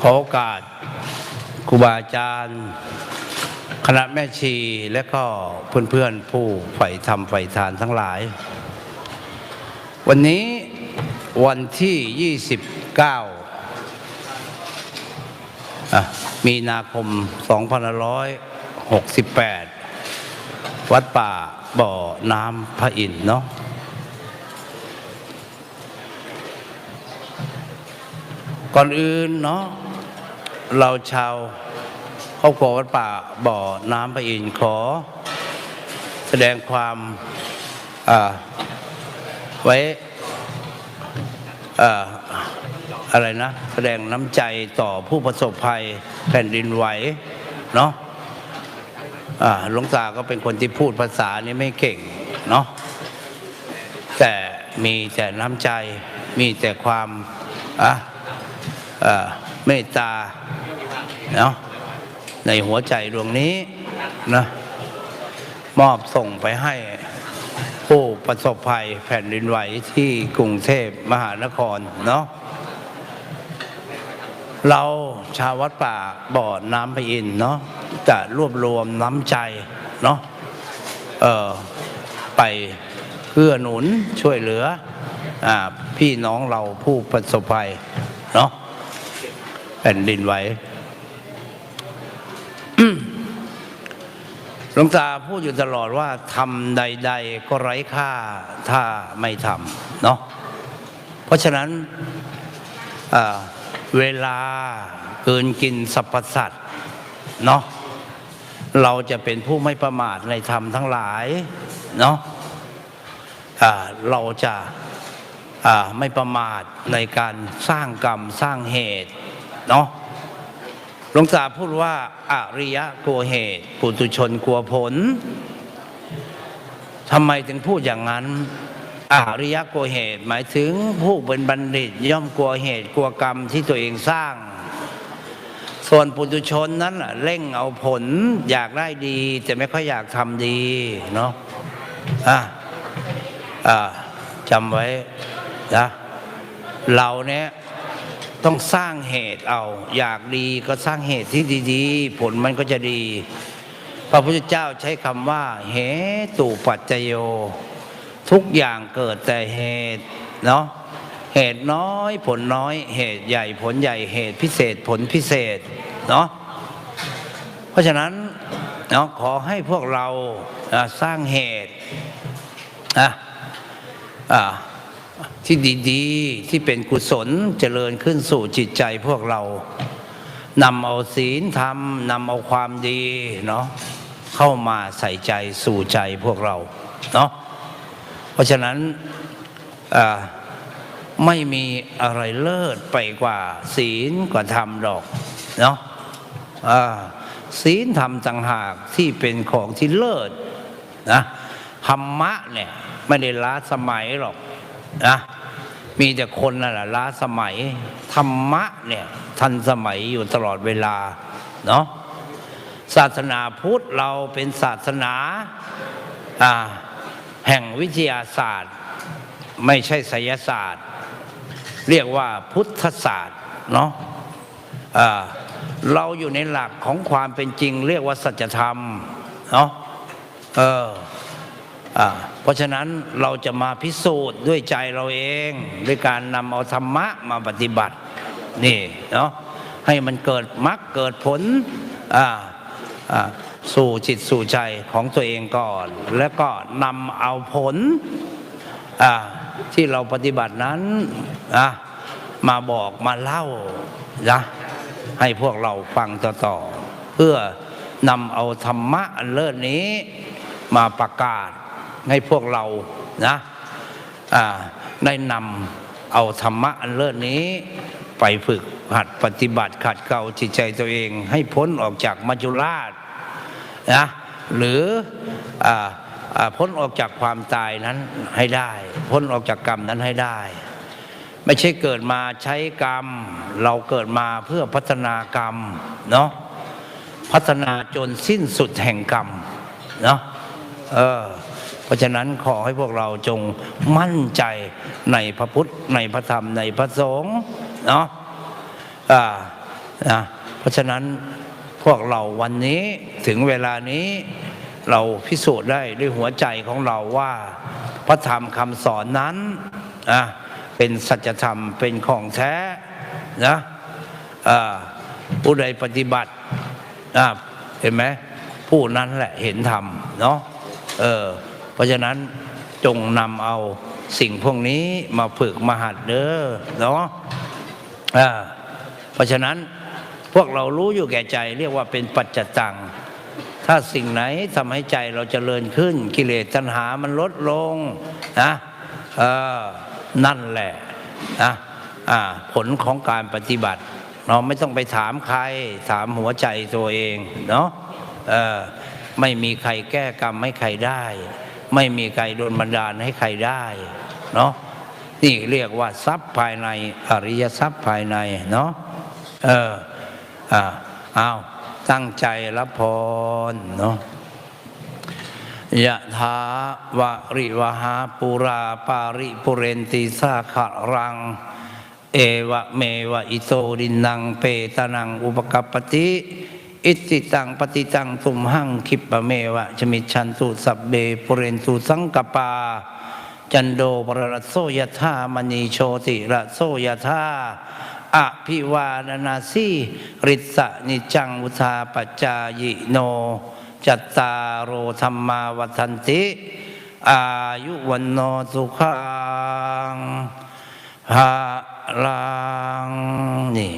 ขอโอกาสครูบาอาจารย์ คณะแม่ชีและก็เพื่อนๆผู้ใฝ่ธรรมใฝ่ทานทั้งหลาย วันนี้วันที่ 29 มีนาคม 2568 วัดป่าบ่อน้ำพระอินทร์เนาะ ก่อนอื่นเนาะเราชาวครอบครัววัดป่าบ่อน้ำพระอินทร์ขอ แสดงความอ่าไว้อ่าอะไรนะ แสดงน้ำใจต่อผู้ประสบภัยแผ่นดินไหวเนาะอ่าหลวงตาก็เป็นคนที่พูดภาษานี้ไม่เก่งเนาะแต่มีแต่น้ำใจมีแต่ความอะ เอ่อเมตตาเนาะในหัวใจดวงนี้นะมอบส่งไปให้ผู้ประสบภัยแผ่นดินไหวที่กรุงเทพมหานครเนาะเราชาววัดป่าบ่อน้ำพระอินเนาะจะรวบรวมน้ำใจเนาะเออไปเพื่อหนุนช่วยเหลืออพี่น้องเราผู้ประสบภัยเนาะ แผ่นดินไหวหลวงตาพูดอยู่ตลอดว่าทำใด ๆ ก็ไร้ค่าถ้าไม่ทำเนาะเพราะฉะนั้นเวลาเกินกินสรรพสัตว์เนาะเราจะเป็นผู้ไม่ประมาทในธรรมทั้งหลายเนาะเราจะไม่ประมาทในการสร้างกรรมสร้างเหตุ เนาะหลวงตาพูดว่าอริยะกลัวเหตุปุตุชนกลัวผลทำไมถึงพูดอย่างนั้นอริยะกลัวเหตุ หมายถึงผู้เป็นบัณฑิต ย่อมกลัวเหตุกลัวกรรมที่ตัวเองสร้าง ส่วนปุตุชนนั้นน่ะเร่งเอาผลอยากได้ดี แต่ไม่ค่อยอยากทำดีเนาะอะอะจำไว้นะเราเนี้ย ต้องสร้างเหตุเอา อยากดีก็สร้างเหตุที่ดีๆ ผลมันก็จะดี พระพุทธเจ้าใช้คำว่า เหตุปัจจโย ทุกอย่างเกิดแต่เหตุเนาะเหตุน้อยผลน้อย เหตุใหญ่ผลใหญ่เหตุพิเศษผลพิเศษเนาะเพราะฉะนั้นเนาะขอให้พวกเราสร้างเหตุอะอะ ที่ดีๆ ที่เป็นกุศลเจริญขึ้นสู่จิตใจพวกเรานำเอาศีลธรรมนำเอาความดีเนาะเข้ามาใส่ใจสู่ใจพวกเราเนาะเพราะฉะนั้นไม่มีอะไรเลิศไปกว่า ศีลกว่าธรรมดอกเนาะศีลธรรมต่างหากที่เป็นของที่เลิศนะธรรมะเนี่ยไม่ได้ล้าสมัยหรอก นะมีแต่คนนั่นแหละล้าสมัยธรรมะเนี่ยทันสมัยอยู่ตลอดเวลาเนาะศาสนาพุทธเราเป็นศาสนาแห่งวิทยาศาสตร์ ไม่ใช่ไสยศาสตร์ เรียกว่าพุทธศาสตร์เนาะอ่าเราอยู่ในหลักของความเป็นจริง เรียกว่าสัจธรรมเนาะเออ เพราะฉะนั้นเราจะมาพิสูจน์ด้วยใจเราเอง ด้วยการนำเอาธรรมะมาปฏิบัตินี่เนาะให้มันเกิดมรรคเกิดผลสู่จิตสู่ใจของตัวเองก่อน แล้วก็นำเอาผลที่เราปฏิบัตินั้นมาบอกมาเล่านะให้พวกเราฟังต่อๆเพื่อนำเอาธรรมะอันเลิศนี้มาประกาศ ให้พวกเรานะได้นำเอาธรรมะอันเลิศนี้ไปฝึกหัดปฏิบัติขัดเกลาจิตใจตัวเอง ให้พ้นออกจากมัจจุราชนะหรืออพ้นออกจากความตายนั้นให้ได้ พ้นออกจากกรรมนั้นให้ได้ ไม่ใช่เกิดมาใช้กรรม เราเกิดมาเพื่อพัฒนากรรมเนาะพัฒนาจนสิ้นสุดแห่งกรรมเนาะเออ ราะฉะนั้นขอให้พวกเราจงมั่นใจในพระพุทธในพระธรรมในพระสงฆ์เนาะอ่านะเพราะฉะนั้นพวกเราวันนี้ถึงเวลานี้เราพิสูจน์ได้ด้วยหัวใจของเราว่า พระธรรมคำสอนนั้นนะเป็นสัจธรรมเป็นของแท้นะอ่าผู้ใดปฏิบัติอ่าเห็นไหมผู้นั้นแหละเห็นธรรมเนาะเออ เพราะฉะนั้นจงนำเอาสิ่งพวกนี้มาฝึกมาหัดเด้อเนาะเพราะฉะนั้นพวกเรารู้อยู่แก่ใจเรียกว่าเป็นปัจจตัง ถ้าสิ่งไหนทำให้ใจเราจเจริญขึ้น กิเลสตัณหามันลดลงนะนั่นแหละนะผลของการปฏิบัติ เราไม่ต้องไปถามใคร ถามหัวใจตัวเองเนาะไม่มีใครแก้กรรมให้ใครได้ ไม่มีใครโดนบันดาลให้ใครได้เนาะนี่เรียกว่าทรัพย์ภายในอริยทรัพย์ภายในเนาะเอออ่าเอาตั้งใจรับพรเนาะยะถาวะริวหาปุราปาริปุเรนติสาขรัง เอวะเมวะอิโตดินังเปตานังอุปกัปติ อิติตังปฏิตังตุมหังคิปะเมวะชมิชันตุสัพเบปุเรนตุสังกปา จันโดปรรโสยธามณีโชติระโสยธาอภิวานานาสีริสะนิจังอุทาปจายิโน จัตตารโอธรรมาวันติ อายุวันโนสุขังฮาลังนี่